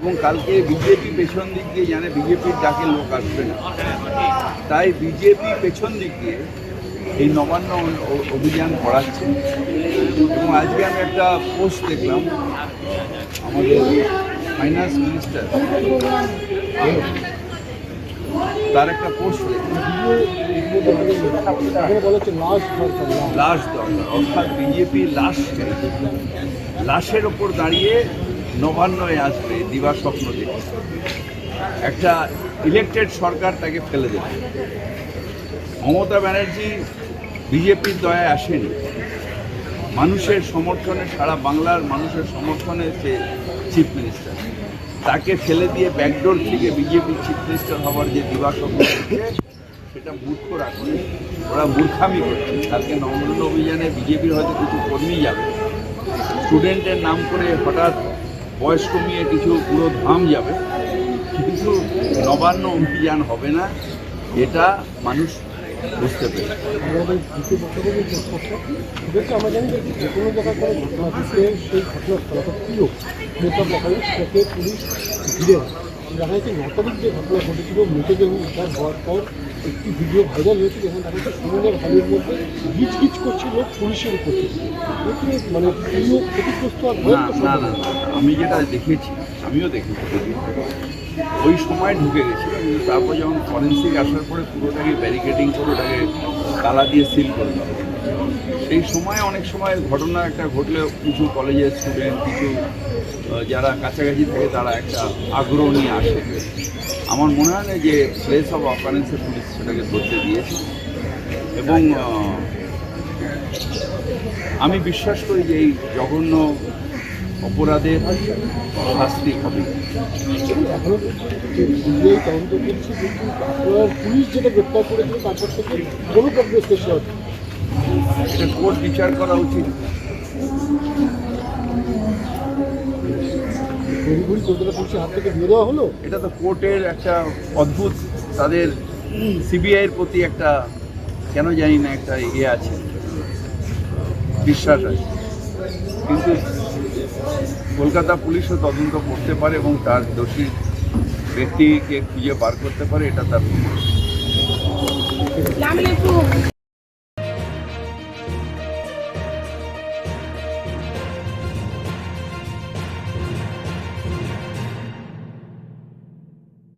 এবং কালকে বিজেপি পেছন দিক দিয়ে জানে বিজেপির ডাকে লোক আসবে না। তাই বিজেপি পেছন দিক দিয়ে এই নবান্ন অভিযান করাচ্ছে। এবং আজকে আমি একটা পোস্ট দেখলাম, আমাদের ফাইন্যান্স মিনিস্টার। তার একটা পোস্ট। লাশ দরকার, অর্থাৎ বিজেপি লাশ লাশের ওপর দাঁড়িয়ে নবান্নয় আসবে দিবা স্বপ্ন দেখে একটা ইলেকটেড সরকার তাকে ফেলে দেবে। মমতা ব্যানার্জি বিজেপির দয়ায় আসেনি। মানুষের সমর্থনে, সারা বাংলার মানুষের সমর্থনে সে চিফ মিনিস্টার তাকে ফেলে দিয়ে ব্যাকডোর থেকে বিজেপি চিফ মিনিস্টার হওয়ার যে দিবা স্বপ্ন সেটা মূর্খ রাখছে ওরা মূর্খামি করছে। কালকে নবনন্দ অভিযানে বিজেপির হয়তো কিছু কর্মী যাবে। স্টুডেন্টের নাম করে হঠাৎ বয়স কমিয়ে কিছু পুরো ধাম যাবে কিন্তু নবান্ন অভিযান হবে না, এটা মানুষ বুঝতে পেরে আমরা কোনো জায়গায় ঘটনা সেই ঘটনাস্থল অর্থাৎ প্রিয় নেতা দেখালে সেটাকে পুলিশ ঘিরে। দেখা যাচ্ছে গত যে ঘটনা ঘটেছিল মৃতদেহ উদ্ধার হওয়ার পর একটি ভিডিও ভাইরাল হয়েছে যেখানে দেখা যাচ্ছে সুন্দর হলের মধ্যে গিচ গিচ করছিল পুলিশের উপস্থিতি এতে মানে প্রিয় ক্ষতিগ্রস্ত আর না না আমি যেটা দেখেছি আমিও দেখেছি ওই সময় ঢুকে গেছিল কিন্তু তারপর যখন ফরেন্সিক আসার পরে পুরোটাকে ব্যারিকেডিং করে ওটাকে তালা দিয়ে সিল করে দেওয়া। সেই সময় অনেক সময় ঘটনা একটা ঘটলে কিছু কলেজের স্টুডেন্ট কিছু যারা কাছাকাছি থাকে তারা একটা আগ্রহ নিয়ে আসে। আমার মনে হয় না যে প্লেস অফ অকারেন্সে পুলিশ সেটাকে ধরতে দিয়েছে। এবং আমি বিশ্বাস করি যে এই জঘন্য অপরাধের শাস্তি হবে। পুলিশ যেটা গ্রেপ্তার করেছিল, তারপর থেকে কোনো এটা কোর্ট বিচার করা উচিত। এটা তো কোর্টের একটা অদ্ভুত তাদের সিবিআইয়ের প্রতি একটা কেন জানি না একটা ইয়ে আছে বিশ্বাস আছে। কিন্তু কলকাতা পুলিশও তদন্ত করতে পারে এবং তার দোষী ব্যক্তিকে খুঁজে বার করতে পারে এটা তার